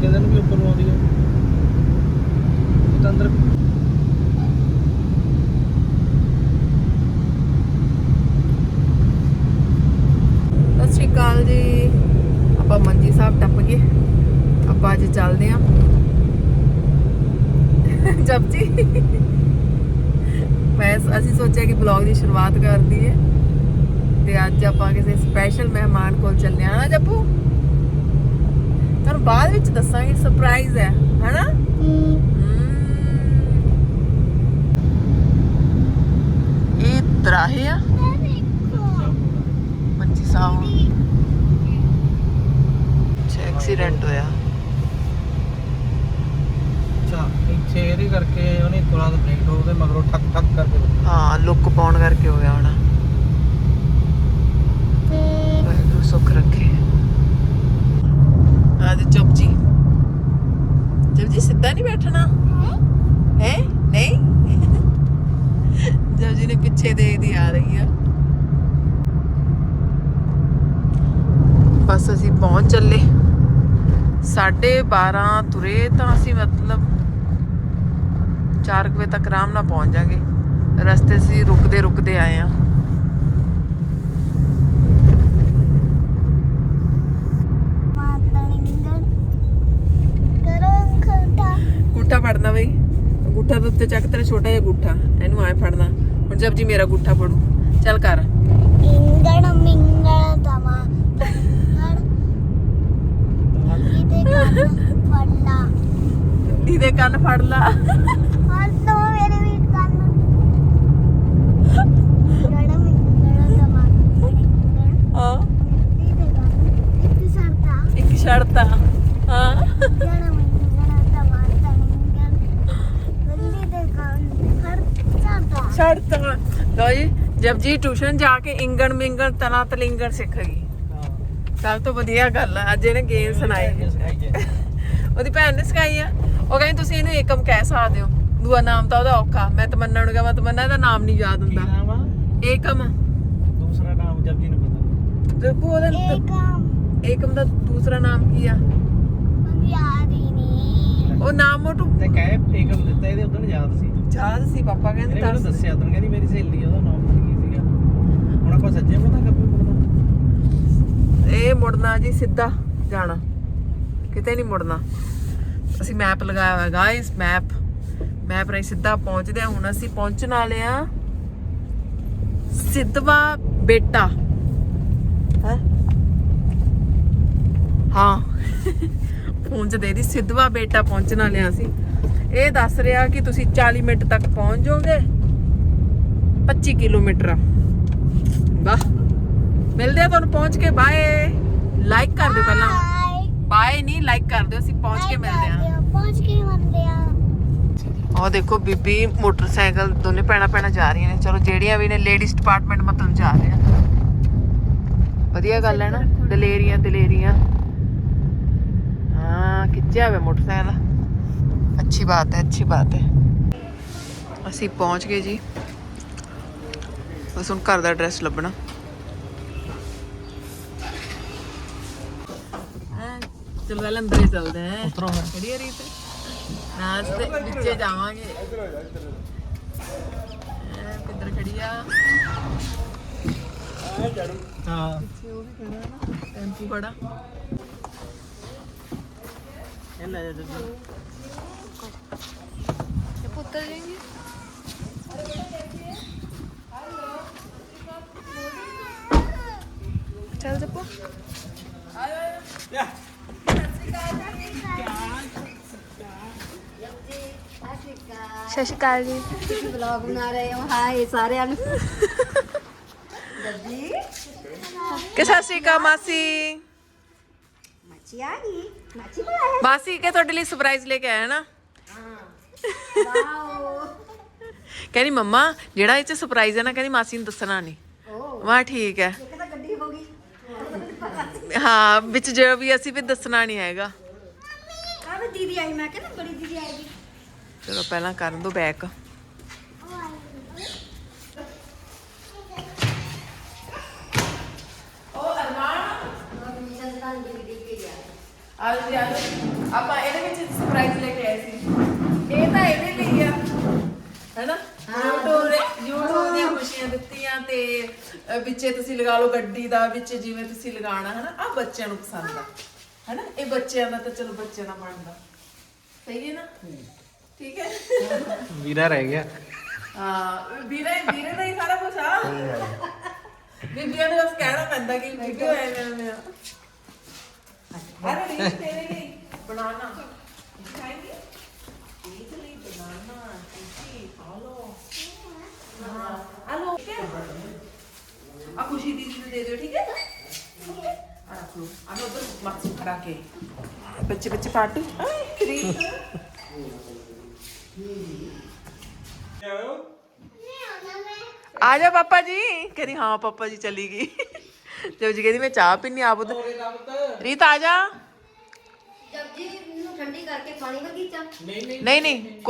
ਦੂਜੇ ਦਿਨ ਵੀ ਉੱਪਰ ਨੂੰ ਆਉਂਦੀ ਹੈ ਇਹ ਤਾਂ ਅੰਦਰ ਸਤਿ ਸ਼੍ਰੀ ਅਕਾਲ ਜੀ। ਆਪਾਂ ਮੰਜੀ ਸਾਹਿਬ ਟੱਪ ਗਏ। ਆਪਾਂ ਅੱਜ ਚੱਲਦੇ ਆਂ। ਜਪ ਜੀ। ਮੈਂ ਅਸੀਂ ਸੋਚਿਆ ਕਿ ਬਲੌਗ ਦੀ ਸ਼ੁਰੂਆਤ ਕਰ ਦਈਏ। ਤੇ ਅੱਜ ਆਪਾਂ ਕਿਸੇ ਸਪੈਸ਼ਲ ਮਹਿਮਾਨ ਕੋਲ ਚੱਲੇ ਆ। ਨਾ ਜੱਪੂ? ਤੁਹਾਨੂੰ ਬਾਅਦ ਵਿੱਚ ਦੱਸਾਂਗੇ ਸਰਪ੍ਰਾਈਜ਼ ਹੈ ਹਨਾ। ਇਹ ਦਰਾਹੇ ਆ। ਮੰਜੀ ਸਾਹਿਬ ਐਕਸੀਡੈਂਟ ਹੋਇਆ। ਅੱਛਾ ਇੱਥੇ ਇਹਦੇ ਕਰਕੇ ਉਹਨੇ ਤੁਰੰਤ ਬ੍ਰੇਕ ਠੋਕ ਤੇ ਮਗਰੋਂ ਠੱਕ ਠੱਕ ਕਰਕੇ। ਹਾਂ ਲੁੱਕ ਪਾਉਣ ਕਰਕੇ ਹੋ ਗਿਆ ਹੋਣਾ ਵਾਹਿਗੁਰੂ ਸੁੱਖ ਰੱਖੇ ਆਜ ਚੁੱਪ ਜੀ ਚੁੱਪ ਜੀ ਸਿੱਧਾ ਨਹੀਂ ਬੈਠਣਾ ਹੈ ਨਹੀਂ ਜਬ ਜੀ ਨੇ ਪਿੱਛੇ ਦੇਖਦੀ ਆ ਰਹੀ ਆ ਬਸ ਅਸੀਂ ਪਹੁੰਚ ਚੱਲੇ 12:30 ਤੁਰੇ ਤਾਂ ਅਸੀਂ ਮਤਲਬ 4 ਵਜੇ ਤੱਕ ਆਰਾਮ ਨਾਲ ਪਹੁੰਚ ਜਾਗੇ। ਰਸਤੇ 'ਚ ਰੁਕਦੇ ਰੁਕਦੇ ਆਏ ਆ ਗੁੱਠਾ ਫੜਨਾ ਬਈ। ਗੁੱਠਾ ਦੇ ਉੱਤੇ ਚੱਕ ਤੇਰਾ ਛੋਟਾ ਜਿਹਾ ਗੁੱਠਾ ਇਹਨੂੰ ਐ ਫੜਨਾ। ਹੁਣ ਜਬ ਜੀ ਮੇਰਾ ਗੁੱਠਾ ਫੜੂ। ਚੱਲ ਕਰ। ਇੰਗਣ ਮਿੰਗਣ ਇੰਗਣ ਇਹਦੇ ਕੰਨ ਫੜ ਲਾ। ਹਾਂ। ਇੱਕ ਸਰਤਾ ਇੱਕ ਸ਼ਰਤ ਆ। ਹਾਂ। ਸਰਤਾ। ਲੋ ਜੀ ਜਬ ਜੀ ਟਿਊਸ਼ਨ ਜਾ ਕੇ ਇੰਗਣ ਮਿੰਗਣ ਤਨਾ ਤਲਿੰਗਣ ਸਿੱਖ ਗਈ। ਸਭ ਤੋਂ ਵਧੀਆ ਗੱਲ ਆ ਅੱਜ ਇਹਨੇ ਗੇਮ ਸੁਣਾਏ ਉਹਦੀ ਭੈਣ ਨੇ ਸਿਖਾਈ ਆ। ਉਹ ਕਹਿੰਦੀ ਤੁਸੀਂ ਇਹਨੂੰ ਏਕਮ ਕਹਿ ਸਕਦੇ ਹੋ। ਦੂਆ ਨਾਮ ਤਾਂ ਉਹਦਾ ਔਖਾ। ਮੈਂ ਤਮੰਨਾ ਨੂੰ ਕਹਾਂ ਤਮੰਨਾ ਇਹਦਾ ਨਾਮ ਨਹੀਂ ਯਾਦ ਕੀ ਹੁੰਦਾ ਨਾਮ ਆ? ਏਕਮ। ਦੂਸਰਾ ਨਾਮ ਜਬ ਜੀ ਨੂੰ ਪਤਾ। ਜੱਪੂ ਉਹਦਾ ਏਕਮ। ਏਕਮ ਦਾ ਦੂਸਰਾ ਨਾਮ ਕੀ ਆ? ਯਾਦ ਹੀ ਨਹੀਂ। ਉਹ ਨਾਮ ਮੋਟੂ। ਤੇ ਕਹਿ ਏਕਮ ਦਿੱਤਾ ਇਹਦੇ ਉਦੋਂ ਯਾਦ ਸੀ। ਯਾਦ ਸੀ ਪਾਪਾ ਕਹਿੰਦੇ ਦੱਸ। ਦੱਸਿਆ ਉਦੋਂ ਕਹਿੰਦੀ ਮੇਰੀ ਸਹੇਲੀ ਉਹਦਾ ਨਾਮ ਪਤਾ ਕੀ ਸੀਗਾ? ਹੁਣ ਆਪਾਂ ਸੱਜੇ ਖੱਬੇ ਮੁੜਨਾ ਇਹ ਮੁੜਨਾ ਜੀ ਸਿੱਧਾ ਜਾਣਾ। ਕਿਤੇ ਨਹੀਂ ਮੁੜਨਾ। ਅਸੀਂ ਮੈਪ ਲਗਾਇਆ ਹੋਇਆ ਗਾਇਸ ਮੈਪ ਮੈਪ ਰਾਹੀਂ ਸਿੱਧਾ ਪਹੁੰਚਦੇ ਹਾਂ। ਹੁਣ ਅਸੀਂ ਪਹੁੰਚਣ ਵਾਲੇ ਆ ਸਿੱਧਵਾ ਬੇਟਾ। ਹੈ? ਹਾਂ। ਪਹੁੰਚਦੇ ਦੀ ਸਿੱਧਵਾ ਬੇਟਾ ਪਹੁੰਚਣ ਵਾਲੇ ਆ ਅਸੀਂ। ਇਹ ਦੱਸ ਰਿਹਾ ਕਿ ਤੁਸੀਂ 40 ਮਿੰਟ ਤੱਕ ਪਹੁੰਚ ਜਾਓਗੇ। 25 ਕਿਲੋਮੀਟਰ। ਵਾਹ। ਮਿਲਦੇ ਆ ਤੁਹਾਨੂੰ ਪਹੁੰਚ ਕੇ ਬਾਏ ਲਾਈਕ ਕਰ ਦਿਓ ਪਹਿਲਾਂ। ਬਾਏ ਨਹੀਂ ਲਾਈਕ ਕਰ ਦਿਓ ਅਸੀਂ ਪਹੁੰਚ ਕੇ ਮਿਲਦੇ ਆ। ਪਹੁੰਚ ਕੇ ਮਿਲਦੇ ਆ। ਉਹ ਦੇਖੋ ਬੀਬੀ ਮੋਟਰਸਾਈਕਲ ਦੋਨੇ ਪੈਣਾ ਪੈਣਾ ਜਾ ਰਹੀਆਂ ਨੇ। ਚਲੋ ਜਿਹੜੀਆਂ ਵੀ ਨੇ ਲੇਡੀਜ਼ ਡਿਪਾਰਟਮੈਂਟ ਮਤਲਬ ਜਾ ਰਹੇ ਆ। ਵਧੀਆ ਗੱਲ ਹੈ ਨਾ ਦਲੇਰੀਆਂ ਦਲੇਰੀਆਂ। ਹਾਂ ਖਿੱਚਿਆ ਹੋਇਆ ਮੋਟਰਸਾਈਕਲ। ਅੱਛੀ ਬਾਤ ਹੈ ਅੱਛੀ ਬਾਤ ਹੈ। ਅਸੀਂ ਪਹੁੰਚ ਗਏ ਜੀ। ਬਸ ਹੁਣ ਘਰ ਦਾ ਐਡਰੈਸ ਲੱਭਣਾ। ਚਲ ਪਹਿਲਾਂ ਅੰਦਰ ਹੀ ਚੱਲਦੇ ਹਾਂ। ਉਤਰੋ ਫਿਰ। ਕਿਹੜੀ ਹਰੀ ਤੇ? ਨਾਚ ਦੇ ਵਿੱਚੇ ਜਾਵਾਂਗੇ। ਐ ਕਿੱਧਰ ਖੜੀ ਆ? ਹਾਂ। ਪਿੱਛੇ ਉਹ ਵੀ ਖੜਾ ਨਾ ਟੈਂਪੂ ਖੜਾ। ਇਹ ਲੈ ਜਾ ਇਹ ਪੁੱਤਰ ਜਾਏਂਗੇ ਚੱਲ ਜੱਪੋ। ਸਤਿ ਸ਼੍ਰੀ ਅਕਾਲ ਜੀ। ਵਲੌਗ ਬਣਾ ਰਹੇ ਹਾਂ। ਹਾਏ ਸਾਰਿਆਂ ਨੂੰ। ਕਿ ਸਤਿ ਸ਼੍ਰੀ ਅਕਾਲ ਮਾਸੀ? ਮੱਛੀ ਆ ਗਈ। ਬੁਲਾਇਆ ਮਾਸੀ ਕਿ ਤੁਹਾਡੇ ਲਈ ਸਰਪ੍ਰਾਈਜ਼ ਲੈ ਕੇ ਆਇਆ ਨਾ? ਵਾਓ। ਕਹਿੰਦੀ ਮੰਮਾ ਜਿਹੜਾ ਇਹ ਚ ਸਰਪ੍ਰਾਈਜ਼ ਹੈ ਨਾ ਕਹਿੰਦੀ ਮਾਸੀ ਨੂੰ ਦੱਸਣਾ ਨਹੀਂ। ਵਾਹ ਠੀਕ ਹੈ। ਇੱਕ ਤਾਂ ਗੱਡੀ ਹੋ ਗਈ। ਹਾਂ ਵਿੱਚ ਜੋ ਵੀ ਅਸੀਂ ਵੀ ਦੱਸਣਾ ਨਹੀਂ ਹੈਗਾ। ਆ ਦੀਦੀ ਆਈ ਮੈਂ ਕਹਿੰਦਾ ਬੜੀ ਦੀਦੀ ਆਏਗੀ। ਚਲੋ ਪਹਿਲਾਂ ਕਰਨ ਦੋ ਬੈਕ ਆ ਜੀ ਆ ਲਓ। ਆਪਾਂ ਇਹਦੇ ਵਿੱਚ ਸਰਪ੍ਰਾਈਜ਼ ਲੈ ਕੇ ਆਏ ਸੀ। ਇਹ ਤਾਂ ਇਹਦੇ ਲਈ ਆ। ਹੈਨਾ? YouTube ਦੇ YouTube ਦੀਆਂ ਖੁਸ਼ੀਆਂ ਦਿੱਤੀਆਂ ਤੇ ਵਿੱਚੇ ਤੁਸੀਂ ਲਗਾ ਲਓ ਗੱਡੀ ਦਾ ਵਿੱਚ ਜਿਵੇਂ ਤੁਸੀਂ ਲਗਾਉਣਾ ਹੈਨਾ? ਆ ਬੱਚਿਆਂ ਨੂੰ ਪਸੰਦ ਆ। ਹੈਨਾ? ਇਹ ਬੱਚਿਆਂ ਦਾ ਤਾਂ ਚਲੋ ਬੱਚਿਆਂ ਦਾ ਬਣਦਾ। ਸਹੀ ਹੈ ਨਾ? ਠੀਕ ਹੈ। ਵੀਰਾ ਰਹਿ ਗਿਆ। ਹਾਂ ਵੀਰੇ ਵੀਰੇ ਦਾ ਹੀ ਸਾਰਾ ਕੁਝ ਆ। ਬੀਬੀਆਂ ਨੂੰ ਬਸ ਕਹਿਣਾ ਪੈਂਦਾ ਕਿ ਬੀਬੀ ਹੋਇਆ ਮੇਰਾ ਮੇਰਾ ਅਰੇ ਨਹੀਂ ਤੇਰੇ ਲਈ ਬਣਾਣਾ ਖਾਏਂਗੇ ਇਹਦੇ ਲਈ ਬਣਾਣਾ ਤੁਸੀਂ ਆਲੋ ਹਾਂ ਆਲੋ ਠੀਕ ਹੈ। ਆ ਖੁਸ਼ੀ ਦੀਦੀ ਨੂੰ ਦੇ ਦਿਓ ਠੀਕ ਹੈ। ਆ ਰੱਖ ਲਓ। ਆ ਲਓ ਉਧਰ ਮੱਛੀ ਖੜਾ ਕੇ। ਬੱਚੇ ਬੱਚੇ ਪਾਰਟੀ। ਆਏ ਕਰੀ ਆ ਜਾ ਪਾਪਾ ਜੀ ਕਹਿੰਦੀ ਹਾਂ ਪਾਪਾ ਜੀ ਚਲੀ ਗਈ ਜਬ ਜੀ ਕਹਿੰਦੀ ਮੈਂ ਚਾਹ ਪੀਣੀ ਆਪ ਉਧਰ ਰੀਤ ਆ ਜਾ ਜਬ ਜੀ ਨੂੰ ਠੰਡੀ ਕਰਕੇ ਪਾਣੀ ਵਰਗੀ ਚਾਹ ਨਹੀਂ ਨਹੀਂ ਨਹੀਂ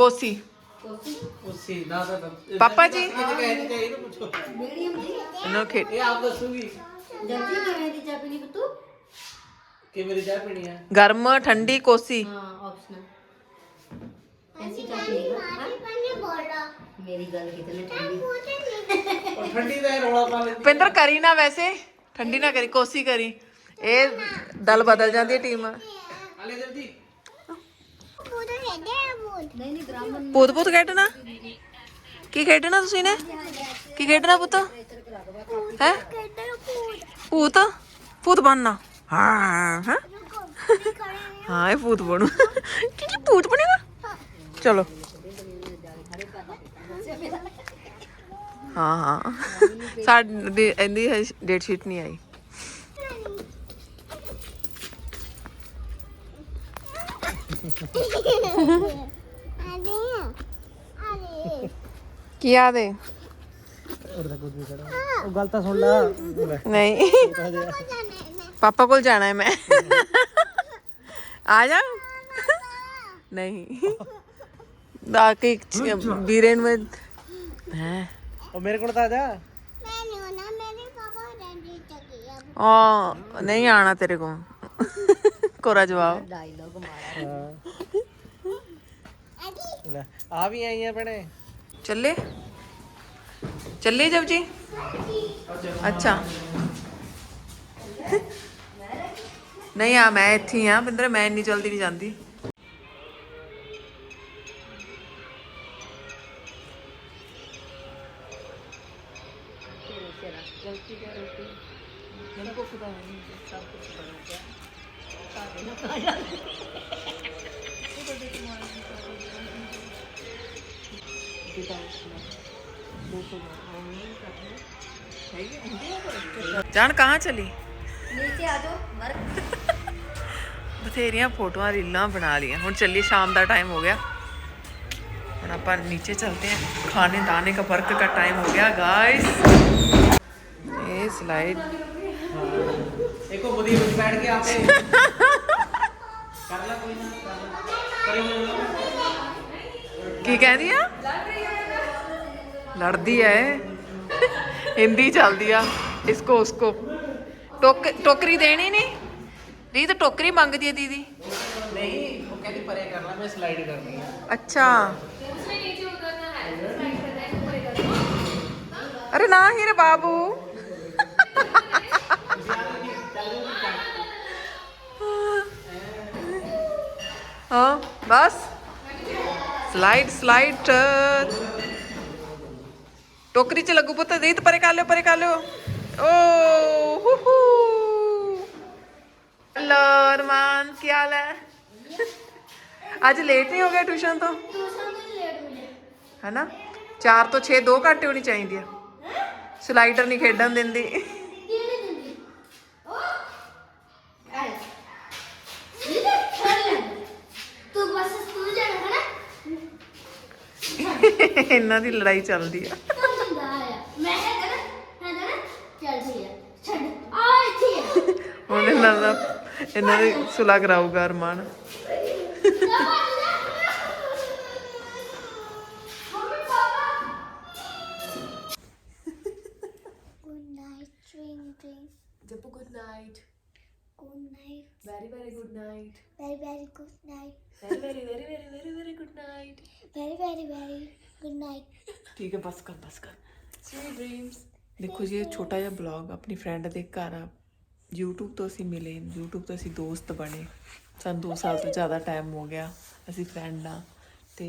ਮੇਰੀ ਚਾਹ ਪੀਣੀ ਆ ਗਰਮ ਠੰਡੀ ਕੋਸੀ ਹਾਂ ਆਪਸ਼ਨਲ ਐਸੀ ਚਾਹ ਪੀਏਗਾ ਹਾਂ? ਮੇਰੀ ਗੱਲ ਕਿਤੇ ਨਾ ਠੰਡੀ ਉਹ ਠੰਡੀ ਦਾ ਇਹ ਰੌਲਾ ਪਾ ਲੈਂਦੀ ਪਿੰਦਰ ਕਰੀ ਨਾ ਵੈਸੇ ਠੰਡੀ ਨਾ ਕਰੀ ਕੋਸੀ ਕਰੀ ਇਹ ਦਲ ਬਦਲ ਜਾਂਦੀ ਹੈ ਟੀਮ ਆਲੇ ਜਲਦੀ ਨਹੀਂ ਨਹੀਂ ਗ੍ਰਾਮ ਪੁੱਤ ਪੁੱਤ ਖੇਡਣਾ ਕੀ ਖੇਡਣਾ ਤੁਸੀਂ ਨੇ ਕੀ ਖੇਡਣਾ ਪੁੱਤ ਹੈ ਭੂਤ ਭੂਤ ਬਣਨਾ ਹਾਂ ਹਾਂ ਹਾਂ ਇਹ ਭੂਤ ਬਣੂ ਕੀ ਕੀ ਭੂਤ ਬਣੇਗਾ ਚਲੋ ਹਾਂ ਹਾਂ। ਸਾਡੀ ਇਹਦੀ ਡੇਟ ਸ਼ੀਟ ਨਹੀਂ ਆਈ। ਕੀ ਆ ਦੇ? ਉਹ ਗੱਲ ਤਾਂ ਸੁਣ ਲੈ ਨਹੀਂ। ਪਾਪਾ ਕੋਲ ਜਾਣਾ ਹੈ ਮੈਂ। ਆ ਜਾ। ਨਹੀਂ। ਦਾ ਕੇ ਵੀਰੇ ਨੂੰ ਹੈ। ਉਹ ਮੇਰੇ ਕੋਲ ਤਾਂ ਆ ਜਾ। ਆ। ਨਹੀਂ ਆਣਾ ਤੇਰੇ ਕੋਲ। ਕੋਰਾ ਜਵਾਬ। ਡਾਇਲੌਗ ਮਾਰਾ। ਹਾਂ। ਲੈ ਆ ਵੀ ਆਈਆਂ ਭੈਣੇ। ਚੱਲੇ? ਚੱਲੇ ਜਬ ਜੀ? ਅੱਛਾ। ਨਹੀਂ ਆ ਮੈਂ ਇੱਥੇ ਹੀ ਆ। ਬਿੰਦਰ ਮੈਂ ਇੰਨੀ ਜਲਦੀ ਨਹੀਂ ਜਾਂਦੀ। ਜਾਨ ਕਹਾਂ ਚਲੀ ਨੀਚੇ ਆ ਜਾਓ ਵਰਕ ਬਥੇਰੀਆਂ ਫੋਟੋਆਂ ਰੀਲਾਂ ਬਣਾ ਲੀਆਂ ਹੁਣ ਚੱਲੀਏ ਸ਼ਾਮ ਦਾ ਟਾਈਮ ਹੋ ਗਿਆ ਹੁਣ ਆਪਾਂ नीचे चलते हैं खाने दाने का वर्क का टाइम हो गया गाइस ये स्लाइड की कह रही लड़ती है। हिंदी चल है। इसको उसको। टोक टोकरी देनी नहीं? दी तो टोकरी मांगती दी दीदी। नहीं वो कहती परे करना मैं स्लाइड करनी है. अच्छा। अरे ना हीरे बाबू। ਹਾਂ ਬਸ। ਸਲਾਈਡ ਸਲਾਈਡ ਟਰਨ ਟੋਕਰੀ ਚ ਲੱਗੂ ਪੁੱਤ ਦੇਤ ਪਰੇ ਕਰ ਲਿਓ ਪਰੇ ਕਰ ਲਿਓ। ਓ ਹੂ ਹੂ। ਹਲੋ ਰਮਾਨ ਕੀ ਹਾਲ ਹੈ? ਅੱਜ ਲੇਟ ਨਹੀਂ ਹੋ ਗਿਆ ਟਿਊਸ਼ਨ ਤੋਂ? ਹੈਨਾ? 4 ਤੋਂ 6 2 ਘੰਟੇ ਹੋਣੀ ਚਾਹੀਦੀ ਆ। ਸਲਾਈਡਰ ਨਹੀਂ ਖੇਡਣ ਦਿੰਦੀ। ਇਹਨਾਂ ਦੀ ਲੜਾਈ ਚੱਲਦੀ ਆ। ਹੁੰਦਾ ਆ ਮੈਂ ਹੈ ਨਾ ਹੈ ਨਾ ਚੱਲ ਠੀਕ ਹੈ ਛੱਡ ਆ ਇੱਥੇ ਹੈ ਹੁਣ ਇਹਨਾਂ ਦਾ ਇਹਨਾਂ ਦੀ ਸੁਲਾ ਕਰਾਊਗਾ Armaan. Mummy papa good night dream dream Jappu good night Good night. Very very good night Very, very good night. Very very very very very very good night Very, very, very good night. ਠੀਕ ਹੈ ਬਸ ਕਰ ਬਸ ਕਰ sweet dreams ਦੇਖੋ ਜੀ ਇਹ ਛੋਟਾ ਜਿਹਾ blog ਆਪਣੀ ਫਰੈਂਡ ਦੇ ਘਰ ਆ YouTube ਤੋਂ ਅਸੀਂ ਮਿਲੇ YouTube ਤੋਂ ਅਸੀਂ ਦੋਸਤ ਬਣੇ ਸਾਨੂੰ 2 ਸਾਲ ਤੋਂ ਜ਼ਿਆਦਾ ਟਾਈਮ ਹੋ ਗਿਆ ਅਸੀਂ ਫਰੈਂਡ ਆ ਤੇ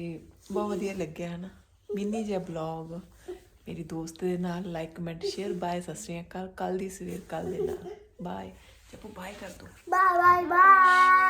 ਬਹੁਤ ਵਧੀਆ ਲੱਗਿਆ ਹਨਾ ਮਿੰਨੀ ਜਿਹਾ ਬਲੌਗ ਮੇਰੀ ਦੋਸਤ ਦੇ ਨਾਲ ਲਾਈਕ ਕਮੈਂਟ ਸ਼ੇਅਰ ਬਾਏ ਸਤਿ ਸ਼੍ਰੀ ਅਕਾਲ ਕੱਲ ਦੀ ਸਵੇਰ ਕੱਲ ਦੇ ਨਾਲ ਬਾਏ ਚੱਪੂ ਬਾਏ ਕਰ ਦੋ Bye, bye, bye.